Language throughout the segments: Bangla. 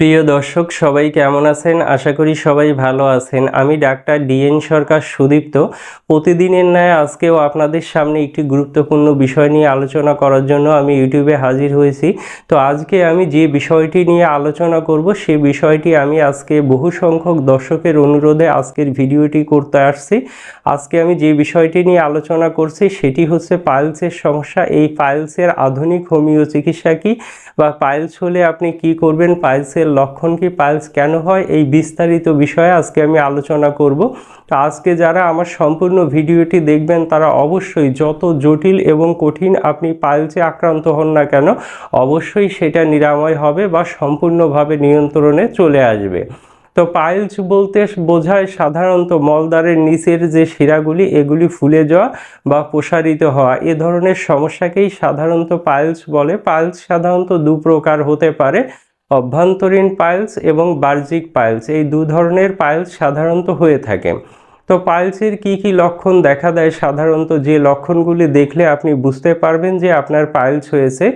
প্রিয় দর্শক, সবাই কেমন আছেন? আশা করি সবাই ভালো আছেন। আমি ডাক্তার ডিএন সরকার সুদীপ্ত। প্রতিদিনের ন্যায় আজকেও আপনাদের সামনে একটি গুরুত্বপূর্ণ বিষয় নিয়ে আলোচনা করার জন্য আমি ইউটিউবে হাজির হয়েছি। তো আজকে আমি যে বিষয়টি নিয়ে আলোচনা করব, সে বিষয়টি আমি আজকে বহু সংখ্যক দর্শকের অনুরোধে আজকের ভিডিওটি করতে আসছি। আজকে আমি যে বিষয়টি নিয়ে আলোচনা করছি, সেটি হচ্ছে পাইলসের সমস্যা। এই পাইলসের আধুনিক হোমিও চিকিৎসা কি বা পাইলস হলে আপনি কি করবেন? পাইলসের লক্ষণ কি পাইলস কেন হয়? এই বিস্তারিত বিষয়ে আজকে আমি আলোচনা করব। তো আজকে যারা আমার সম্পূর্ণ ভিডিওটি দেখবেন, তারা অবশ্যই যত জটিল এবং কঠিন আপনি পাইলসে আক্রান্ত হন না কেন, অবশ্যই সেটা নিরাময় হবে বা সম্পূর্ণভাবে নিয়ন্ত্রণে চলে আসবে। তো পাইলস বলতে বোঝায় সাধারণত মলদ্বারের নিচের যে শিরাগুলি, এগুলি ফুলে যাওয়া বা প্রসারিত হওয়া। এ ধরনের সমস্যাকেই সাধারণত পাইলস বলে। পাইলস সাধারণত দু প্রকার হতে পারে। অভ্যন্তরীণ পাইলস এবং বাহ্যিক পাইলস এই দু ধরনের পাইলস সাধারণত হয়ে থাকে। তো পাইলসের কি কি লক্ষণ দেখা দেয়? সাধারণত যে লক্ষণগুলি দেখলে আপনি বুঝতে পারবেন যে আপনার পাইলস হয়েছে।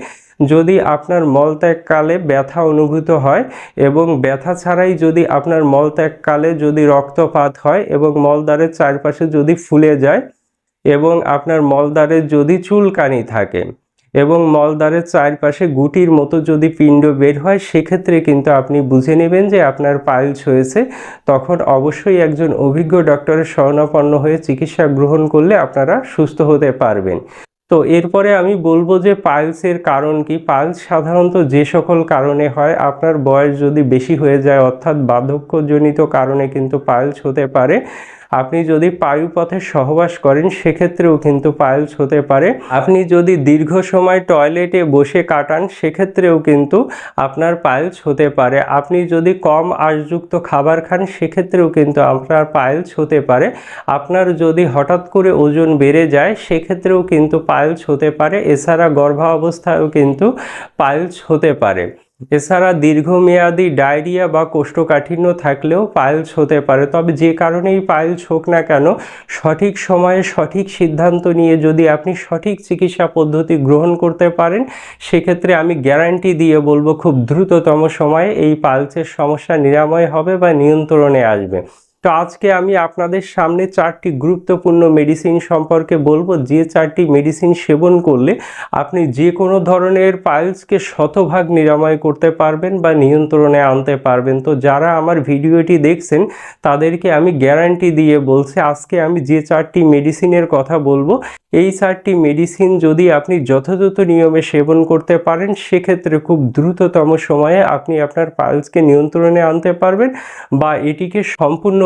যদি আপনার মলত্যাগকালে ব্যথা অনুভূত হয় এবং ব্যথা ছাড়াই যদি আপনার মলত্যাগকালে যদি রক্তপাত হয় এবং মলদ্বারের চারপাশে যদি ফুলে যায় এবং আপনার মলদ্বারে যদি চুলকানি থাকে এবং মলদ্বারের চারপাশে গুটির মতো যদি পিণ্ড বের হয়, সেক্ষেত্রে কিন্তু আপনি বুঝে নেবেন যে আপনার পাইলস হয়েছে। তখন অবশ্যই একজন অভিজ্ঞ ডক্টরের শরণাপন্ন হয়ে চিকিৎসা গ্রহণ করলে আপনারা সুস্থ হতে পারবেন। তো এরপরে আমি বলব যে পাইলসের কারণ কি? পাইলস সাধারণত যে সকল কারণে হয়, আপনার বয়স যদি বেশি হয়ে যায়, অর্থাৎ বার্ধক্যজনিত কারণে কিন্তু পাইলস হতে পারে। আপনি যদি পায়ুপথে সহবাস করেন, সেক্ষেত্রেও কিন্তু পাইলস হতে পারে। আপনি যদি দীর্ঘ সময় টয়লেটে বসে কাটান, সেক্ষেত্রেও কিন্তু আপনার পাইলস হতে পারে। আপনি যদি কম আশযুক্ত খাবার খান, সেক্ষেত্রেও কিন্তু আপনার পাইলস হতে পারে। আপনার যদি হঠাৎ করে ওজন বেড়ে যায়, সেক্ষেত্রেও কিন্তু পাইলস হতে পারে। এছাড়া গর্ভাবস্থায়ও কিন্তু পাইলস হতে পারে। এছাড়া দীর্ঘমেয়াদী ডায়রিয়া বা কোষ্ঠকাঠিন্য থাকলেও পাইলস হতে পারে। তবে যে কারণেই পাইলস হোক না কেন, সঠিক সময়ে সঠিক সিদ্ধান্ত নিয়ে যদি আপনি সঠিক চিকিৎসা পদ্ধতি গ্রহণ করতে পারেন, সেক্ষেত্রে আমি গ্যারান্টি দিয়ে বলব খুব দ্রুততম সময়ে এই পাইলসের সমস্যা নিরাময় হবে বা নিয়ন্ত্রণে আসবে। তো আজকে আমি আপনাদের সামনে চারটি গুরুত্বপূর্ণ মেডিসিন সম্পর্কে বলব। যে চারটি মেডিসিন সেবন করলে আপনি যে কোনো ধরনের পাইলসকে শতভাগ নিরাময় করতে পারবেন বা নিয়ন্ত্রণে আনতে পারবেন। তো যারা আমার ভিডিওটি দেখছেন, তাদেরকে আমি গ্যারান্টি দিয়ে বলছি, আজকে আমি যে চারটি মেডিসিনের কথা বলব, এই চারটি মেডিসিন যদি আপনি যথাযথ নিয়মে সেবন করতে পারেন, সেক্ষেত্রে খুব দ্রুততম সময়ে আপনি আপনার পাইলসকে নিয়ন্ত্রণে আনতে পারবেন বা এটিকে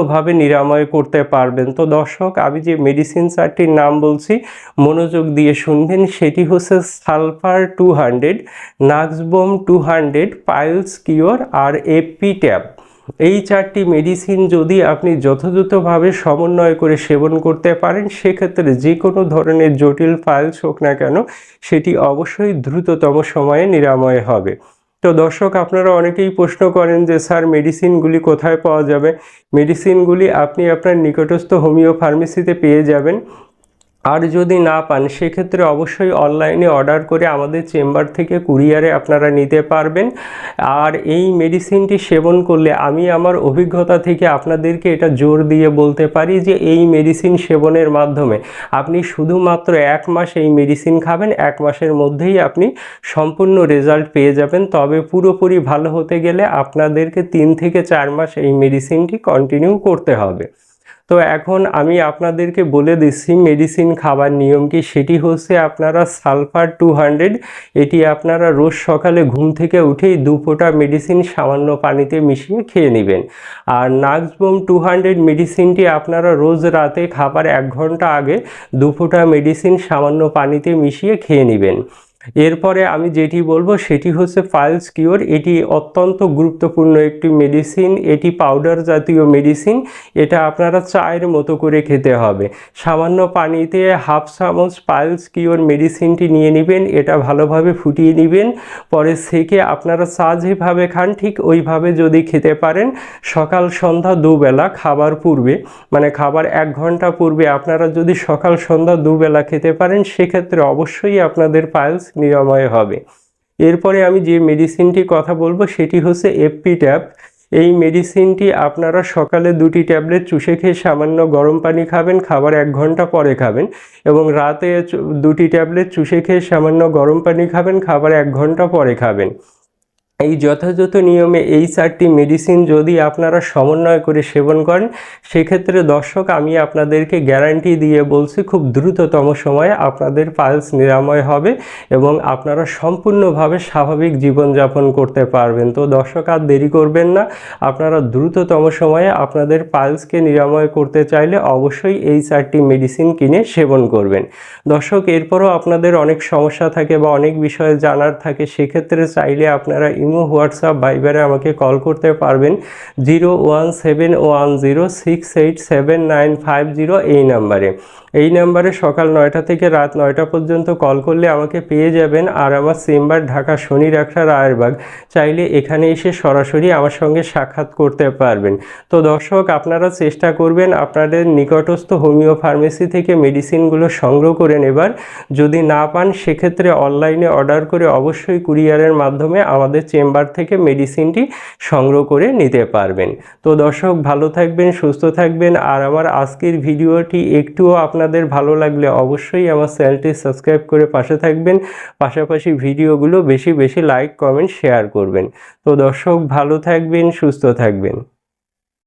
সম্পূর্ণভাবে নিরাময় করতে পারবেন। তো দর্শক, আমি যে মেডিসিন চারটির নাম বলছি, মনোযোগ দিয়ে শুনবেন। সেটি হচ্ছে সালফার টু হান্ড্রেড নাক্সবোম টু হান্ড্রেড, পাইলস কিওর আর এপি ট্যাব এই চারটি মেডিসিন যদি আপনি যথাযথভাবে সমন্বয় করে সেবন করতে পারেন, সেক্ষেত্রে যে কোনো ধরনের জটিল ফাইলস হোক না কেন, সেটি অবশ্যই দ্রুততম সময়ে নিরাময় হবে। তো দর্শক, আপনারা অনেকেই প্রশ্ন করেন যে, স্যার, মেডিসিনগুলি কোথায় পাওয়া যাবে? মেডিসিনগুলি আপনি আপনার নিকটস্থ হোমিও ফার্মেসিতে পেয়ে যাবেন। আর যদি না পান, সেক্ষেত্রে অবশ্যই অনলাইনে অর্ডার করে আমাদের চেম্বার থেকে কুরিয়ারে আপনারা নিতে পারবেন। আর এই মেডিসিনটি সেবন করলে আমি আমার অভিজ্ঞতা থেকে আপনাদেরকে এটা জোর দিয়ে বলতে পারি যে এই মেডিসিন সেবনের মাধ্যমে আপনি শুধুমাত্র এক মাস এই মেডিসিন খাবেন, এক মাসের মধ্যেই আপনি সম্পূর্ণ রেজাল্ট পেয়ে যাবেন। তবে পুরোপুরি ভালো হতে গেলে আপনাদেরকে তিন থেকে চার মাস এই মেডিসিনটি কন্টিনিউ করতে হবে। তো এখন আমি আপনাদেরকে বলে দিচ্ছি মেডিসিন খাবার নিয়ম কি? সেটি হচ্ছে আপনারা সালফার টু হান্ড্রেড, এটি আপনারা রোজ সকালে ঘুম থেকে উঠেই দু মেডিসিন সামান্য পানিতে মিশিয়ে খেয়ে নেবেন। আর নাক্সবোম টু হান্ড্রেড মেডিসিনটি আপনারা রোজ রাতে খাবার এক ঘণ্টা আগে দু মেডিসিন সামান্য পানিতে মিশিয়ে খেয়ে নেবেন। এরপরে আমি যেটি বলব সেটি হচ্ছে ফাইলস কিওর এটি অত্যন্ত গুরুত্বপূর্ণ একটি মেডিসিন এটি পাউডার জাতীয় মেডিসিন এটা আপনারা চায়ের মতো করে খেতে হবে। সামান্য পানিতে হাফ চামচ পাইলস কিওর মেডিসিনটি নিয়ে নেবেন, এটা ভালোভাবে ফুটিয়ে নেবেন, পরে সেকে আপনারা চা যেভাবে খান, ঠিক ওইভাবে যদি খেতে পারেন, সকাল, সন্ধ্যা দুবেলা খাবার পূর্বে মানে খাবার এক ঘণ্টা পূর্বে আপনারা যদি সকাল, সন্ধ্যা দুবেলা খেতে পারেন, সেক্ষেত্রে অবশ্যই আপনাদের পাইলস নিরাময় হবে। এরপরে আমি যে মেডিসিনটি কথা বলব, সেটি হচ্ছে এপি ট্যাব এই মেডিসিনটি আপনারা সকালে দুটি ট্যাবলেট চুষে খেয়ে সামান্য গরম পানি খাবেন, খাবার এক ঘণ্টা পরে খাবেন এবং রাতে দুটি ট্যাবলেট চুষে খেয়ে সামান্য গরম পানি খাবেন, খাবার এক ঘণ্টা পরে খাবেন। এই যথাযথ নিয়মে এই চারটি মেডিসিন যদি আপনারা সমন্বয় করে সেবন করেন, সেক্ষেত্রে দর্শক, আমি আপনাদেরকে গ্যারান্টি দিয়ে বলছি, খুব দ্রুততম সময়ে আপনাদের পালস নিরাময় হবে এবং আপনারা সম্পূর্ণভাবে স্বাভাবিক জীবনযাপন করতে পারবেন। তো দর্শক, আর দেরি করবেন না। আপনারা দ্রুততম সময়ে আপনাদের পালসকে নিরাময় করতে চাইলে অবশ্যই এই চারটি মেডিসিন কিনে সেবন করবেন। দর্শক, এরপরও আপনাদের অনেক সমস্যা থাকে বা অনেক বিষয়ে জানার থাকে, সেক্ষেত্রে চাইলে আপনারা ইমো, হোয়াটসঅ্যাপ বাইবারে আমাকে কল করতে পারবেন। Zero one seven one zero six eight seven nine five zero এই নাম্বারে। এই নাম্বারে সকাল নয়টা থেকে রাত নয়টা পর্যন্ত কল করলে আমাকে পেয়ে যাবেন আর আমার চেম্বার ঢাকা শনি রাখা রায়েরবাগ। চাইলে এখানে এসে সরাসরি আমার সঙ্গে সাক্ষাৎ করতে পারবেন। তো দর্শক, আপনারা চেষ্টা করবেন আপনাদের নিকটস্থ হোমিও ফার্মেসি থেকে মেডিসিনগুলো সংগ্রহ করে নেবার। যদি না পান, সেক্ষেত্রে অনলাইনে অর্ডার করে অবশ্যই কুরিয়ারের মাধ্যমে আমাদের চেম্বার থেকে মেডিসিনটি সংগ্রহ করে নিতে পারবেন। তো দর্শক, ভালো থাকবেন, সুস্থ থাকবেন। আর আমার আজকের ভিডিওটি একটুও আপনাদের ভালো লাগলে অবশ্যই আমার চ্যানেলটি সাবস্ক্রাইব করে পাশে থাকবেন। পাশাপাশি ভিডিওগুলো বেশি বেশি লাইক, কমেন্ট, শেয়ার করবেন। তো দর্শক ভালো থাকবেন, সুস্থ থাকবেন।